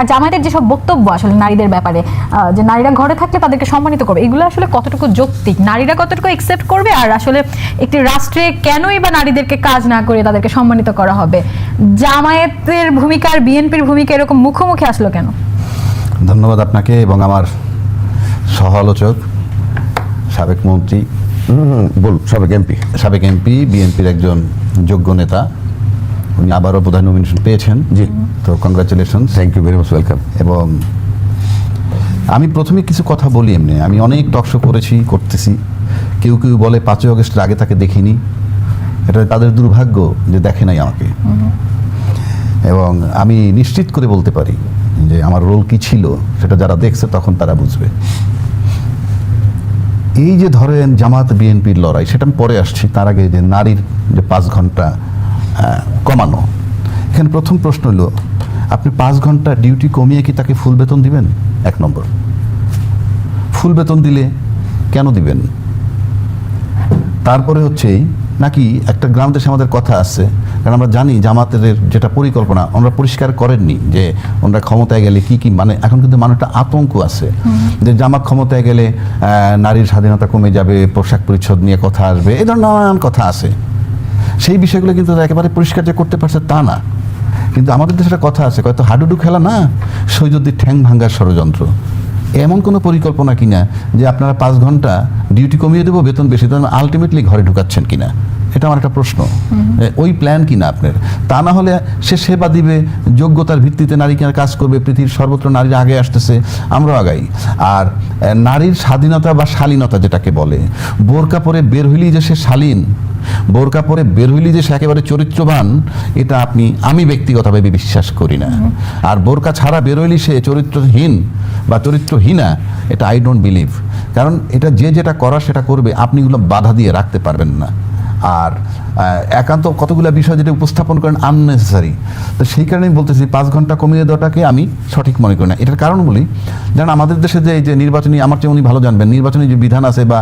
আর জামায়াতের যেসব বক্তব্য আসলে নারীদের ব্যাপারে যে নারীরা ঘরে থাকলে তাদেরকে সম্মানিত করবে, এগুলো আসলে কতটুকু যৌক্তিক? নারীরা কতটুকু একসেপ্ট করবে আর আসলে একটি রাষ্ট্রে কেনই বা নারীদেরকে কাজ না করে তাদেরকে সম্মানিত করা হবে? জামায়াতের ভূমিকা আর বিএনপির ভূমিকা এরকম মুখোমুখি আসলো কেন? ধন্যবাদ আপনাকে এবং আমার সহ আলোচক সাবেক মন্ত্রী বল সাবেক এমপি সাবেক এমপি, বিএনপির একজন যোগ্য নেতা উনি আবারও প্রধান নমিনেশন পেয়েছেন। জি। তো congratulation thank you very much welcome এবং আমি প্রথমে কিছু কথা বলি এমনি। আমি অনেক টকশো করেছি করতেছি। কেউ কেউ বলে পাঁচই আগস্টের আগে তাকে দেখিনি। এটা তাদের দুর্ভাগ্য যে দেখে নাই আমাকে। এবং আমি নিশ্চিত করে বলতে পারি যে আমার রোল কি ছিল সেটা যারা দেখছে তখন তারা বুঝবে। এই যে ধরেন জামাত বিএনপির লড়াই সেটা আমি পরে আসছি। তার আগে যে নারীর যে পাঁচ ঘণ্টা কমানো। এখানে প্রথম প্রশ্ন হলো আপনি পাঁচ ঘণ্টা ডিউটি কমিয়ে কি তাকে ফুল বেতন দিবেন? এক নম্বর। ফুল বেতন দিলে কেন দিবেন? তারপরে হচ্ছে নাকি একটা গ্রাম দেশে আমাদের কথা আছে কারণ আমরা জানি জামাতের যেটা পরিকল্পনা ওনারা পরিষ্কার করেননি যে ওনারা ক্ষমতায় গেলে কি কি মানে এখন কিন্তু মানুষটা আতঙ্ক আছে। যে জামাত ক্ষমতায় গেলে নারীর স্বাধীনতা কমে যাবে পোশাক পরিচ্ছদ নিয়ে কথা আসবে এ ধরনের নানান কথা আছে। সেই বিষয়গুলো কিন্তু তারা একেবারে পরিষ্কার যে করতে পারছে তা না। কিন্তু আমাদের দেশে একটা কথা আছে কয়তো হাডুডু খেলা না সৈযদ্দির ঠ্যাং ভাঙ্গার ষড়যন্ত্র। এমন কোনো পরিকল্পনা কিনা যে আপনারা পাঁচ ঘণ্টা ডিউটি কমিয়ে দেবো বেতন বেশি দেবেন আলটিমেটলি ঘরে ঢুকাচ্ছেন কিনা? এটা আমার একটা প্রশ্ন। ওই প্ল্যান কিনা আপনার? তা না হলে সে সেবা দিবে যোগ্যতার ভিত্তিতে নারী কিনা কাজ করবে পৃথিবীর সর্বত্র নারীরা আগে আসতেছে আমরাও আগাই। আর নারীর স্বাধীনতা বা শালীনতা যেটাকে বলে বোরকা পরে বের হইলেই যে সে শালীন বোরকা পরে বের হইলি যে সে একেবারে চরিত্রবান, এটা আপনি, আমি ব্যক্তিগতভাবে বিশ্বাস করি না। আর বোরকা ছাড়া বের হইলি সে চরিত্রহীন বা চরিত্রহীনা, এটা আই ডোন্ট বিলিভ কারণ এটা যে যেটা করা সেটা করবে, আপনি এগুলো বাধা দিয়ে রাখতে পারবেন না। আর একান্ত কতগুলো বিষয় যেটা উপস্থাপন করেন আননেসেসারি তো সেই কারণে আমি বলতেছি পাঁচ ঘণ্টা কমিয়ে দেওয়াটাকে আমি সঠিক মনে করি না। এটার কারণ বলি যেমন আমাদের দেশে যে এই যে নির্বাচনী আমার চেয়ে উনি ভালো জানবেন নির্বাচনী যে বিধান আছে বা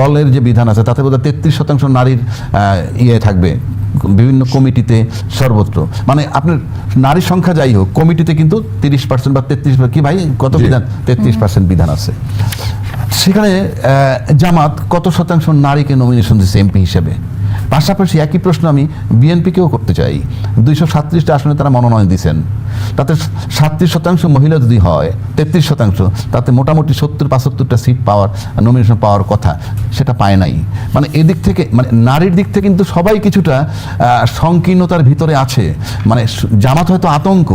দলের যে বিধান আছে তাতে বোধহয় তেত্রিশ শতাংশ নারীর ইয়ে থাকবে বিভিন্ন কমিটিতে সর্বত্র। মানে আপনার নারী সংখ্যা যাই হোক কমিটিতে কিন্তু তিরিশ পার্সেন্ট বা তেত্রিশ কি ভাই কত বিধান? তেত্রিশ পার্সেন্ট বিধান আছে। সেখানে জামাত কত শতাংশ নারীকে নমিনেশন দিচ্ছে এমপি হিসেবে? পাশাপাশি একই প্রশ্ন আমি বিএনপিকেও করতে চাই। দুইশো সাতত্রিশটা আসনে তারা মনোনয়ন দিয়েছেন তাতে সাতত্রিশ শতাংশ মহিলা যদি হয়, তেত্রিশ শতাংশ, তাতে মোটামুটি সত্তর পঁচাত্তরটা সিট পাওয়ার নমিনেশন পাওয়ার কথা, সেটা পায় নাই। মানে এদিক থেকে মানে নারীর দিক থেকে কিন্তু সবাই কিছুটা সংকীর্ণতার ভিতরে আছে। মানে জামাত হয়তো আতঙ্ক,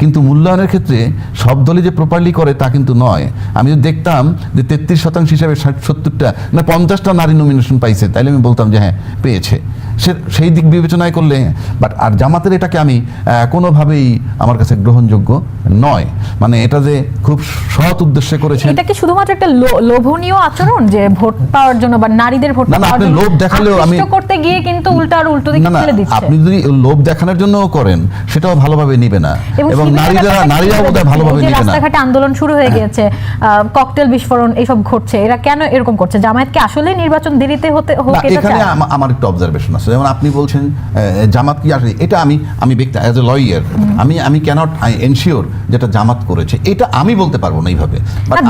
কিন্তু মূল্যায়নের ক্ষেত্রে সব দলই যে প্রপারলি করে তা কিন্তু নয়। আমি যদি দেখতাম যে তেত্রিশ শতাংশ হিসাবে ষাট, সত্তরটা, না পঞ্চাশটা নারী নমিনেশন পাইছে, তাইলে আমি বলতাম যে হ্যাঁ পেয়েছে। সে সেই দিক বিবেচনায় করলে বাট আর জামাতের এটাকে আমি কোনোভাবেই আমার কাছে গ্রহণযোগ্য নয়। মানে এটা যে খুব সৎ উদ্দেশ্যে করেছে এটা কি শুধুমাত্র একটা লোভনীয় আচরণ যে ভোট পাওয়ার জন্য বা নারীদের ভোট না, না, আপনি লোভ দেখালেও আমি- করতে গিয়ে কিন্তু উল্টো আর উল্টো দিকে না দিচ্ছে। আপনি যদি লোভ দেখানোর জন্য করেন সেটাও ভালোভাবে নিবে না। এবং নারীরা কি বলবেন? বোধহয় ভালোভাবে নিবে না। রাস্তাঘাটে আন্দোলন শুরু হয়ে গিয়েছে ককটেল বিস্ফোরণ এইসব ঘটছে এরা কেন এরকম করছে? জামায়াতকে আসলে নির্বাচন দেরিতে হতে হোক এটা এখানে আমার একটা অবজারভেশন আছে। যেমন আপনি বলছেন জামাত কি আসলে এটা আমি আমি ব্যক্তি অ্যাজ এ লয়ার আমি আমি ক্যানট আই এনশিওর যেটা জামাত করেছে। এটা আমি বলতে পারব না এইভাবে।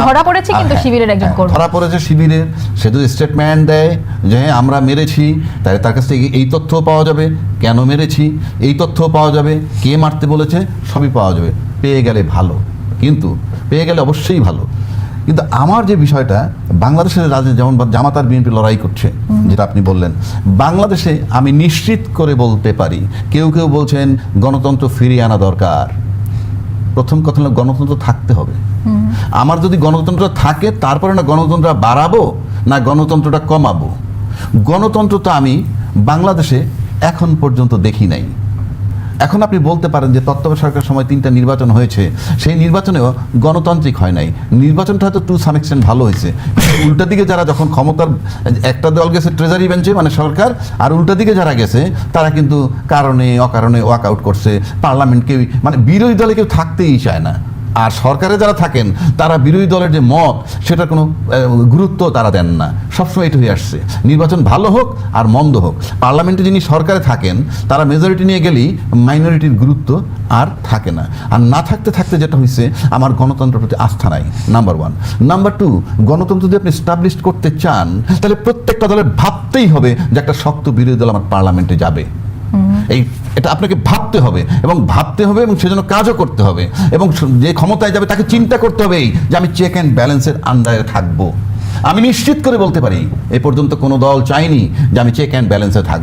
ধরা পড়েছে কিন্তু হ্যাঁ, শিবিরের একজন হ্যাঁ। ধরা পড়েছে শিবিরের। সে যদি স্টেটমেন্ট দেয় যে হ্যাঁ আমরা মেরেছি তাই তার কাছ থেকে এই তথ্য পাওয়া যাবে। কেন মেরেছি? এই তথ্য পাওয়া যাবে। কে মারতে বলেছে? সবই পাওয়া যাবে। পেয়ে গেলে ভালো। কিন্তু পেয়ে গেলে অবশ্যই ভালো। কিন্তু আমার যে বিষয়টা বাংলাদেশের রাজনীতি যেমন বা জামাত আর বিএনপি লড়াই করছে যেটা আপনি বললেন বাংলাদেশে আমি নিশ্চিত করে বলতে পারি কেউ কেউ বলছেন গণতন্ত্র ফিরিয়ে আনা দরকার। প্রথম কথা হলো গণতন্ত্র থাকতে হবে। আমার যদি গণতন্ত্র থাকে তারপরে না গণতন্ত্র বাড়াবো না গণতন্ত্রটা কমাবো। গণতন্ত্র তো আমি বাংলাদেশে এখন পর্যন্ত দেখি নাই। এখন আপনি বলতে পারেন যে তত্ত্বাবধায়ক সরকার সময় তিনটা নির্বাচন হয়েছে, সেই নির্বাচনেও গণতান্ত্রিক হয় নাই। নির্বাচনটা হয়তো টু সাম এক্সটেন্ট ভালো হয়েছে। উল্টা দিকে যারা যখন ক্ষমতার, একটা দল গেছে ট্রেজারি বেঞ্চে মানে সরকার, আর উল্টা দিকে যারা গেছে, তারা কিন্তু কারণে, অকারণে ওয়াক আউট করছে। পার্লামেন্ট কেউ মানে বিরোধী দলে কেউ থাকতেই চায় না। আর সরকারে যারা থাকেন, তারা বিরোধী দলের যে মত, সেটার কোনো গুরুত্ব তারা দেন না। সবসময় এটা হয়ে আসছে। নির্বাচন ভালো হোক আর মন্দ হোক। পার্লামেন্টে যিনি সরকারে থাকেন, তারা মেজরিটি নিয়ে গেলেই মাইনরিটির গুরুত্ব আর থাকে না। আর না থাকতে থাকতে যেটা হয়েছে আমার গণতন্ত্রের প্রতি আস্থা নাই নাম্বার ওয়ান নাম্বার টু গণতন্ত্র যদি আপনি স্টাবলিশ করতে চান, তাহলে প্রত্যেকটা দলের ভাবতেই হবে যে একটা শক্ত বিরোধী দল আমার পার্লামেন্টে যাবে। এই, এটা আপনাকে ভাবতে হবে এবং ভাবতে হবে এবং সেজন্য কাজও করতে হবে এবং যে ক্ষমতায় যাবে তাকে চিন্তা করতে হবে এই, যে আমি চেক অ্যান্ড ব্যালেন্সের আন্ডারে থাকব। আমি নিশ্চিত করে বলতে পারি, এ পর্যন্ত কোনো দল চাইনি যে আমি চেক অ্যান্ড ব্যালেন্সে থাকব।